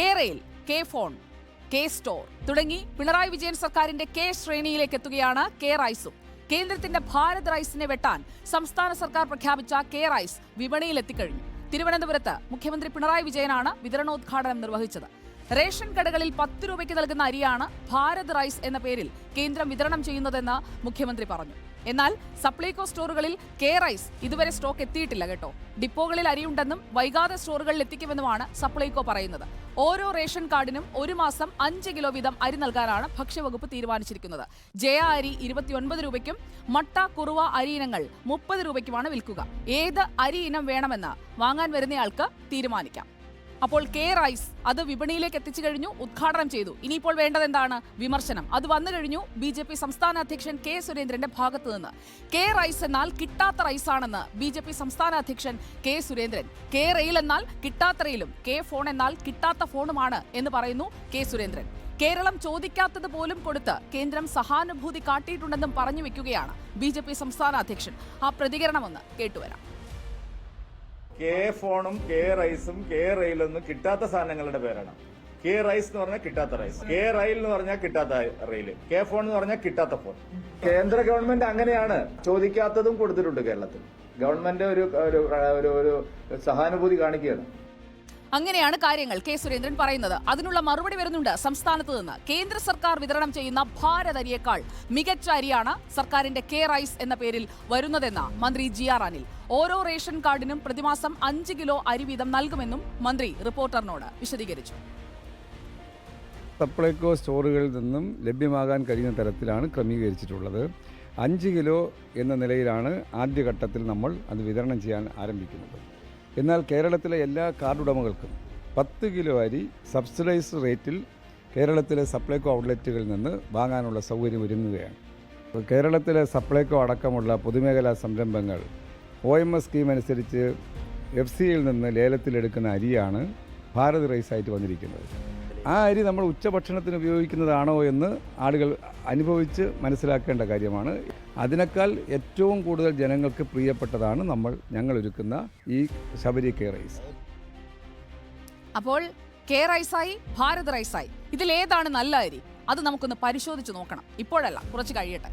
K rail K phone K store തുടങ്ങി പിണറായി വിജയൻ സർക്കാരിന്റെ K ശ്രേണിയിലേക്ക് എത്തുകയാണ് കെ റൈസും. കേന്ദ്രത്തിന്റെ ഭാരത് റൈസിനെ വെട്ടാൻ സംസ്ഥാന സർക്കാർ പ്രഖ്യാപിച്ച കെ റൈസ് വിപണിയിൽ എത്തിക്കഴിഞ്ഞു തിരുവനന്തപുരത്ത് മുഖ്യമന്ത്രി പിണറായി വിജയനാണ് വിതരണോദ്ഘാടനം നിർവഹിച്ചത്. റേഷൻ കടകളിൽ പത്ത് രൂപയ്ക്ക് നൽകുന്ന അരിയാണ് ഭാരത് റൈസ് എന്ന പേരിൽ കേന്ദ്രം വിതരണം ചെയ്യുന്നതെന്ന് മുഖ്യമന്ത്രി പറഞ്ഞു. എന്നാൽ സപ്ലൈകോ സ്റ്റോറുകളിൽ കെ റൈസ് ഇതുവരെ സ്റ്റോക്ക് എത്തിയിട്ടില്ല കേട്ടോ. ഡിപ്പോകളിൽ അരിയുണ്ടെന്നും വൈകാതെ സ്റ്റോറുകളിൽ എത്തിക്കുമെന്നുമാണ് സപ്ലൈകോ പറയുന്നത്. ഓരോ റേഷൻ കാർഡിനും ഒരു മാസം അഞ്ച് കിലോ വീതം അരി നൽകാനാണ് ഭക്ഷ്യവകുപ്പ് തീരുമാനിച്ചിരിക്കുന്നത്. ജയ അരി ഇരുപത്തിയൊൻപത് രൂപയ്ക്കും മട്ട കുറുവ അരി ഇനങ്ങൾ മുപ്പത് രൂപയ്ക്കുമാണ് വിൽക്കുക. ഏത് അരി ഇനം വേണമെന്ന് വാങ്ങാൻ വരുന്നയാൾക്ക് തീരുമാനിക്കാം. അപ്പോൾ കെ റൈസ് അത് വിപണിയിലേക്ക് എത്തിച്ചു കഴിഞ്ഞു ഉദ്ഘാടനം ചെയ്തു. ഇനിയിപ്പോൾ വേണ്ടത് എന്താണ്? വിമർശനം. അത് വന്നു കഴിഞ്ഞു ബി ജെ പി സംസ്ഥാന അധ്യക്ഷൻ കെ സുരേന്ദ്രന്റെ ഭാഗത്ത് നിന്ന്. കെ റൈസ് എന്നാൽ കിട്ടാത്ത റൈസാണെന്ന് ബി ജെ പി സംസ്ഥാന അധ്യക്ഷൻ കെ സുരേന്ദ്രൻ. കെ റെയിൽ എന്നാൽ കിട്ടാത്ത റെയിലും കെ ഫോൺ എന്നാൽ കിട്ടാത്ത ഫോണുമാണ് എന്ന് പറയുന്നു കെ സുരേന്ദ്രൻ. കേരളം ചോദിക്കാത്തത് പോലും കൊടുത്ത് കേന്ദ്രം സഹാനുഭൂതി കാട്ടിയിട്ടുണ്ടെന്നും പറഞ്ഞു വെക്കുകയാണ് ബി സംസ്ഥാന അധ്യക്ഷൻ. ആ പ്രതികരണമൊന്ന് കേട്ടുവരാം. കെ ഫോണും കെ റൈസും കെ റെയിലൊന്നും കിട്ടാത്ത സാധനങ്ങളുടെ പേരാണ്. കെ റൈസ് എന്ന് പറഞ്ഞാൽ കിട്ടാത്ത റൈസ് കെ റെയിൽ എന്ന് പറഞ്ഞാൽ കിട്ടാത്ത റെയിൽ കെ ഫോൺ എന്ന് പറഞ്ഞാൽ കിട്ടാത്ത ഫോൺ കേന്ദ്ര ഗവൺമെന്റ് അങ്ങനെയാണ് ചോദിക്കാത്തതും കൊടുത്തിട്ടുണ്ട് കേരളത്തിൽ. ഗവൺമെന്റ് ഒരു ഒരു സഹാനുഭൂതി കാണിക്കുകയാണ്. അങ്ങനെയാണ് കാര്യങ്ങൾ കെ സുരേന്ദ്രൻ പറയുന്നത്. അതിനുള്ള മറുപടി വരുന്നുണ്ട് സംസ്ഥാനത്ത് നിന്ന്. കേന്ദ്ര സർക്കാർ വിതരണം ചെയ്യുന്ന ഭാരത് അരിയേക്കാൾ മികച്ച അരിയാണ് സർക്കാരിന്റെ കെ റൈസ് എന്ന പേരിൽ വരുന്നതെന്ന മന്ത്രി ജി ആർ അനിൽ. ഓരോ റേഷൻ കാർഡിനും പ്രതിമാസം അഞ്ച് കിലോ അരി വീതം നൽകുമെന്നും മന്ത്രി റിപ്പോർട്ടറിനോട് വിശദീകരിച്ചു. സപ്ലൈകോ സ്റ്റോറുകളിൽ നിന്നും ലഭ്യമാകാൻ കഴിയുന്ന തരത്തിലാണ് ക്രമീകരിച്ചിട്ടുള്ളത്. അഞ്ച് കിലോ എന്ന നിലയിലാണ് ആദ്യഘട്ടത്തിൽ നമ്മൾ അത് വിതരണം ചെയ്യാൻ ആരംഭിക്കുന്നത്. എന്നാൽ കേരളത്തിലെ എല്ലാ കാർഡ് ഉടമകൾക്കും പത്ത് കിലോ അരി സബ്സിഡൈസ്ഡ് റേറ്റിൽ കേരളത്തിലെ സപ്ലൈകോ ഔട്ട്ലെറ്റുകളിൽ നിന്ന് വാങ്ങാനുള്ള സൗകര്യം ഒരുങ്ങുകയാണ്. കേരളത്തിലെ സപ്ലൈകോ അടക്കമുള്ള പൊതുമേഖലാ സംരംഭങ്ങൾ ഒ എം എസ് സ്കീം അനുസരിച്ച് എഫ് സിയിൽ നിന്ന് ലേലത്തിലെടുക്കുന്ന അരിയാണ് ഭാരത് റൈസായിട്ട് വന്നിരിക്കുന്നത്. ആ അരി നമ്മൾ ഉച്ചഭക്ഷണത്തിന് ഉപയോഗിക്കുന്നതാണോ എന്ന് ആളുകൾ അനുഭവിച്ച് മനസ്സിലാക്കേണ്ട കാര്യമാണ്. അതിനേക്കാൾ ഏറ്റവും കൂടുതൽ ജനങ്ങൾക്ക് പ്രിയപ്പെട്ടതാണ് നമ്മൾ ഞങ്ങൾ ഒരുക്കുന്ന ഈ ശബരി കെ റൈസ്. അപ്പോൾ കെ റൈസായി ഭാരത് റൈസായി ഇതിലേതാണ് നല്ല അരി? അത് നമുക്കൊന്ന് പരിശോധിച്ച് നോക്കണം. ഇപ്പോഴല്ല കുറച്ച് കഴിയട്ടെ.